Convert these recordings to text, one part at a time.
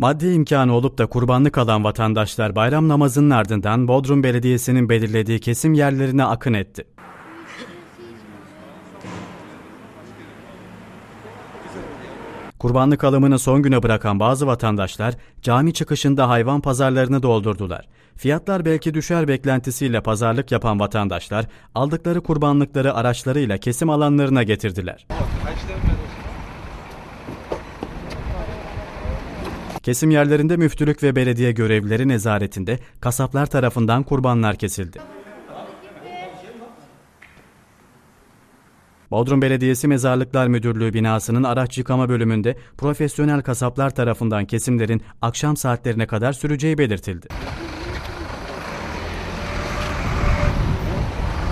Maddi imkanı olup da kurbanlık alan vatandaşlar bayram namazının ardından Bodrum Belediyesi'nin belirlediği kesim yerlerine akın etti. Kurbanlık alımını son güne bırakan bazı vatandaşlar cami çıkışında hayvan pazarlarını doldurdular. Fiyatlar belki düşer beklentisiyle pazarlık yapan vatandaşlar aldıkları kurbanlıkları araçlarıyla kesim alanlarına getirdiler. Kesim yerlerinde müftülük ve belediye görevlileri nezaretinde kasaplar tarafından kurbanlar kesildi. Bodrum Belediyesi Mezarlıklar Müdürlüğü binasının araç yıkama bölümünde profesyonel kasaplar tarafından kesimlerin akşam saatlerine kadar süreceği belirtildi.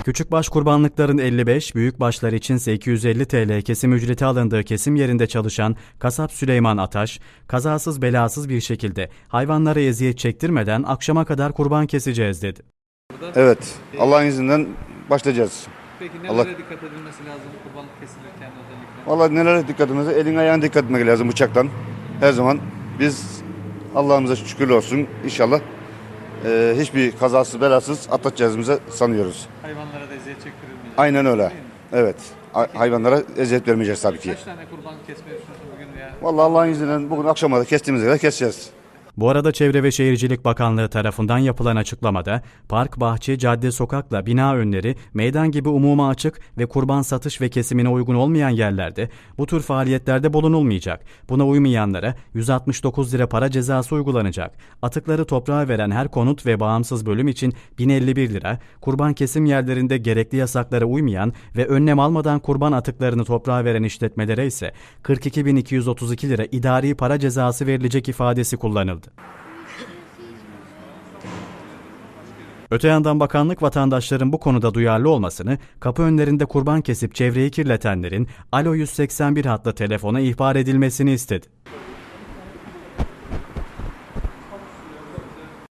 Küçükbaş kurbanlıkların 55, büyükbaşlar içinse 250 TL kesim ücreti alındığı kesim yerinde çalışan kasap Süleyman Ataş, kazasız belasız bir şekilde hayvanlara eziyet çektirmeden akşama kadar kurban keseceğiz dedi. Evet. Allah'ın izniyle başlayacağız. Peki nelere Allah- dikkat edilmesi lazım kurbanlık kesilirken özellikle? Vallahi nelere dikkat etmemiz, elin ayağına dikkat etmek lazım bıçaktan. Her zaman biz Allah'ımıza şükürler olsun inşallah e, hiçbir kazasız belasız atlatacağımızı sanıyoruz. Hayvanlara da eziyet çektirilmeyecek. Aynen öyle. Evet. A- hayvanlara eziyet vermeyeceğiz tabii ki. Kaç tane kurban kesmeyi düşünüyorsun bugün ya? Vallahi Allah'ın izniyle bugün akşama da kestiğimiz kadar keseceğiz. Bu arada Çevre ve Şehircilik Bakanlığı tarafından yapılan açıklamada park, bahçe, cadde, sokakla bina önleri, meydan gibi umuma açık ve kurban satış ve kesimine uygun olmayan yerlerde bu tür faaliyetlerde bulunulmayacak. Buna uymayanlara 169 lira para cezası uygulanacak. Atıkları toprağa veren her konut ve bağımsız bölüm için 1051 lira, kurban kesim yerlerinde gerekli yasaklara uymayan ve önlem almadan kurban atıklarını toprağa veren işletmelere ise 42.232 lira idari para cezası verilecek ifadesi kullanıldı. Öte yandan bakanlık vatandaşların bu konuda duyarlı olmasını, kapı önlerinde kurban kesip çevreyi kirletenlerin Alo 181 hatlı telefona ihbar edilmesini istedi.